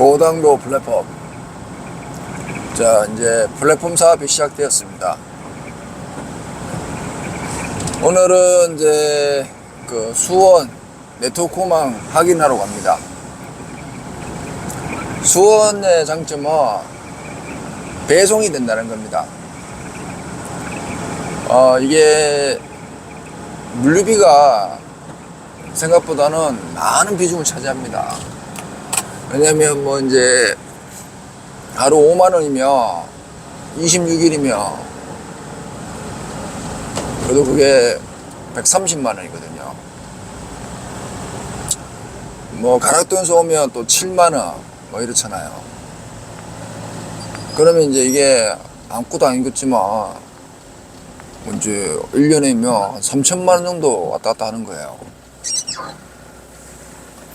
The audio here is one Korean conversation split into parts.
고당도 플랫폼. 자, 이제 플랫폼 사업이 시작되었습니다. 오늘은 이제 그 수원 네트워크망 확인하러 갑니다. 수원의 장점은 배송이 된다는 겁니다. 어, 이게 물류비가 생각보다는 많은 비중을 차지합니다. 왜냐면 뭐 이제 하루 5만 원이면 26일이면 그래도 그게 130만 원이거든요. 뭐 가락동에서 오면 또 7만 원뭐 이렇잖아요. 그러면 이제 이게 아무것도 아니겠지만 뭐 이제 1년이면 3천만 원 정도 왔다 갔다 하는 거예요.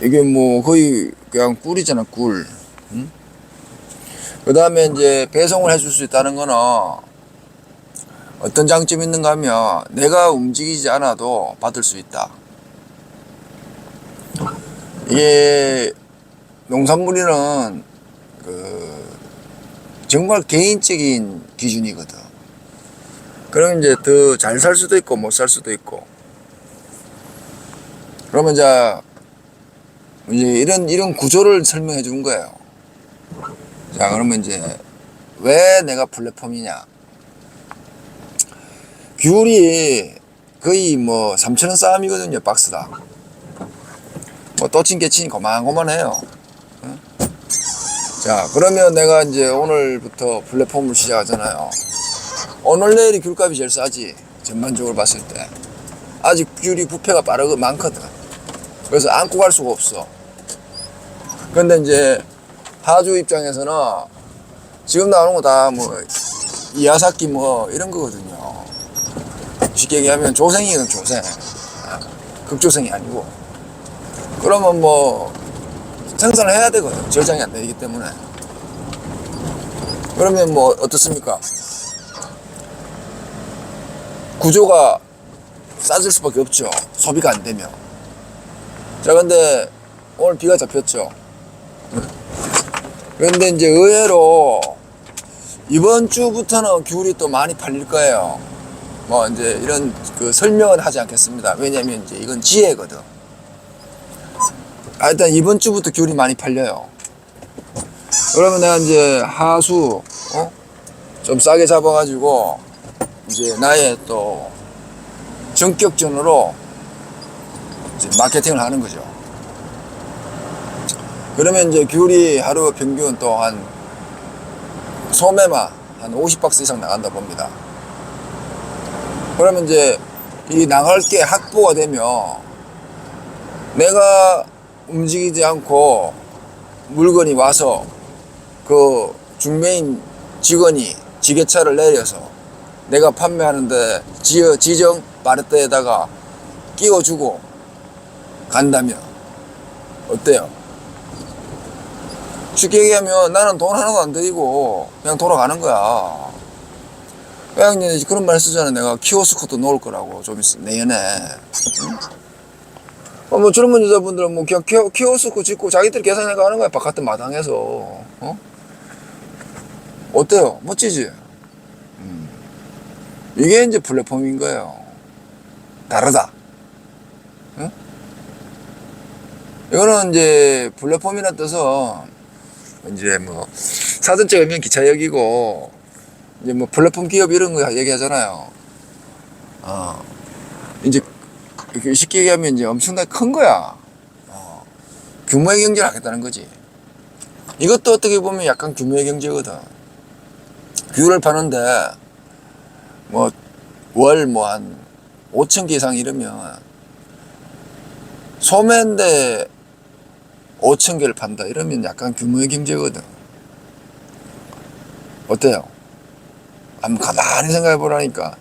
이게 뭐 거의 그냥 꿀이잖아, 꿀. 응? 그 다음에 이제 배송을 해줄 수 있다는 거는 어떤 장점이 있는가 하면 내가 움직이지 않아도 받을 수 있다. 이게 농산물이는 그 정말 개인적인 기준이거든. 그러면 이제 더 잘 살 수도 있고 못 살 수도 있고. 그러면 이제 이제 이런 이런 구조를 설명해 준 거예요. 자, 그러면 이제 왜 내가 플랫폼이냐? 귤이 거의 뭐 3천원 싸움이거든요, 박스다. 뭐 또친 개친이 고만고만해요. 응? 자, 그러면 내가 이제 오늘부터 플랫폼을 시작하잖아요. 오늘 내일이 귤값이 제일 싸지. 전반적으로 봤을 때. 아직 귤이 부패가 빠르고 많거든. 그래서 안고 갈 수가 없어. 근데 이제 하주 입장에서는 지금 나오는 거 다 뭐 이야사키 뭐 이런 거거든요. 쉽게 얘기하면 조생이건 조생. 아, 극조생이 아니고. 그러면 뭐 생산을 해야 되거든. 저장이 안 되기 때문에. 그러면 뭐 어떻습니까? 구조가 싸질 수밖에 없죠. 소비가 안 되면. 자, 근데 오늘 비가 잡혔죠. 그런데 이제 의외로 이번 주부터는 귤이 또 많이 팔릴 거예요. 뭐 이제 이런 그 설명은 하지 않겠습니다. 왜냐면 이제 이건 지혜거든. 아, 일단 이번 주부터 귤이 많이 팔려요. 그러면 내가 이제 하수, 어? 좀 싸게 잡아가지고 이제 나의 또 전격전으로 이제 마케팅을 하는 거죠. 그러면 이제 귤이 하루 평균 또 한 소매만 한 50박스 이상 나간다 봅니다. 그러면 이제 이 나갈 게 확보가 되면 내가 움직이지 않고 물건이 와서 그 중매인 직원이 지게차를 내려서 내가 판매하는데 지어 지정 바레트에다가 끼워주고 간다면 어때요? 쉽게 얘기하면 나는 돈 하나도 안 들이고 그냥 돌아가는 거야. 이제 그런 말 쓰잖아. 내가 키오스크도 놓을 거라고 좀 있, 내년에. 응? 어, 뭐 젊은 여자분들은 뭐 그냥 키오, 키오스크 짓고 자기들 계산해 가는 거야. 바깥에 마당에서. 어? 어때요? 멋지지? 음. 이게 이제 플랫폼인 거예요. 다르다. 응? 이거는 이제 플랫폼이라 떠서 이제 뭐 사전적 의미는 기차역이고 이제 뭐 플랫폼 기업 이런 거 얘기하잖아요. 어. 이제 이렇게 쉽게 얘기하면 이제 엄청나게 큰 거야. 어. 규모의 경제를 하겠다는 거지. 이것도 어떻게 보면 약간 규모의 경제거든. 귤을 파는데 뭐 월 뭐 한 5천 개 이상 이러면 소매인데 5천 개를 판다 이러면 약간 규모의 경제거든. 어때요? 한번 가만히 생각해 보라니까.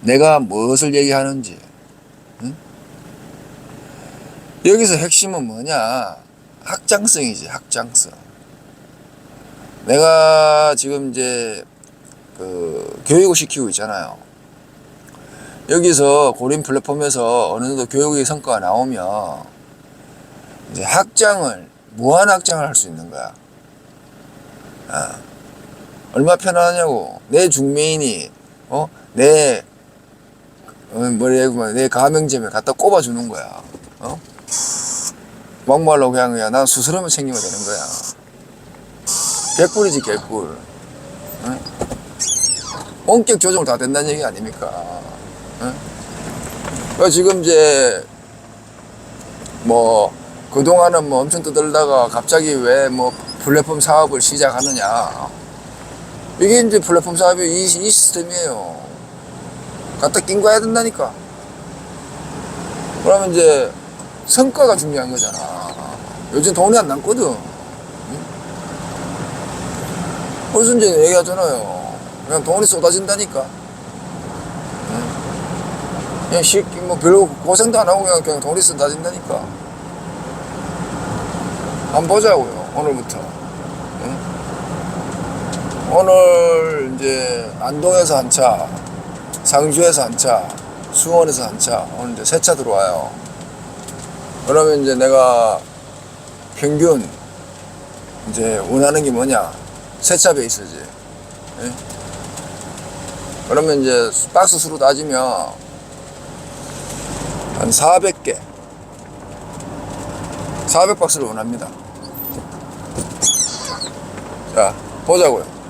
내가 무엇을 얘기하는지. 응? 여기서 핵심은 뭐냐? 확장성이지, 확장성. 내가 지금 이제 그 교육을 시키고 있잖아요. 여기서 고린 플랫폼에서 어느 정도 교육의 성과가 나오면 이제 확장을 무한 확장을 할 수 있는 거야. 아, 얼마 편하냐고. 내 중매인이, 어, 내, 어, 뭐래, 내 가맹점에 갖다 꼽아주는 거야. 어? 막말로 그냥, 그냥 난 수스럼을 챙기면 되는 거야. 개꿀이지, 개꿀. 어? 원격 조정을 다 된다는 얘기 아닙니까? 어? 그 지금 이제, 뭐, 그동안은 뭐 엄청 떠들다가 갑자기 왜 뭐 플랫폼 사업을 시작하느냐. 이게 이제 플랫폼 사업이 이, 이 시스템이에요. 갖다 낀 거야 된다니까. 그러면 이제 성과가 중요한 거잖아. 요즘 돈이 안 남거든. 응? 그래서 이제 얘기하잖아요. 그냥 돈이 쏟아진다니까. 응? 그냥 쉽게 뭐 별로 고생도 안 하고 그냥, 그냥 돈이 쏟아진다니까. 한번 보자고요. 오늘부터. 응? 오늘 이제 안동에서 한 차, 상주에서 한 차, 수원에서 한 차, 오늘 이제 세 차 들어와요. 그러면 이제 내가 평균 이제 원하는 게 뭐냐? 세 차 베이스지. 예? 그러면 이제 박스 수로 따지면 한 400개, 400박스를 원합니다. 자, 보자고요.